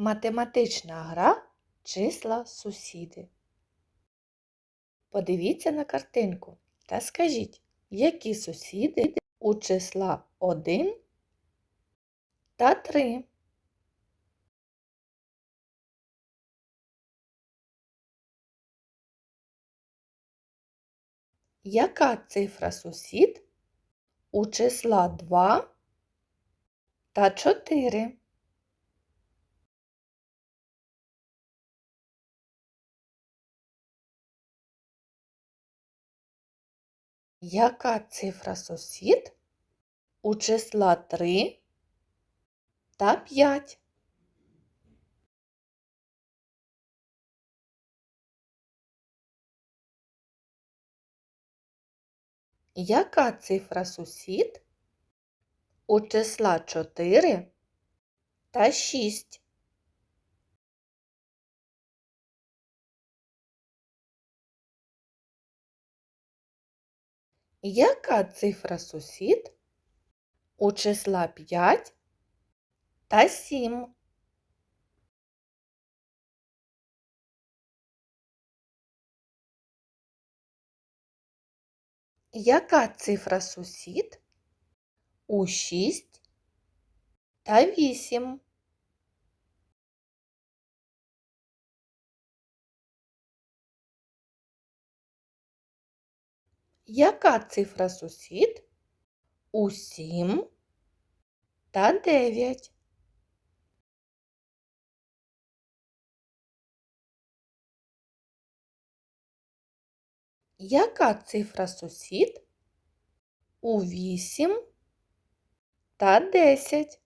Математична гра числа сусіди. Подивіться на картинку та скажіть, які сусіди у числа 1 та 3. Яка цифра сусід у числа 2 та 4? Яка цифра сусід у числа 3 та 5? Яка цифра сусід у числа 4 та 6? Яка цифра сусід у числа 5 та 7? Яка цифра сусід у 6 та 8? Яка цифра сусід у 7 та 9? Яка цифра сусід у 8 та 10?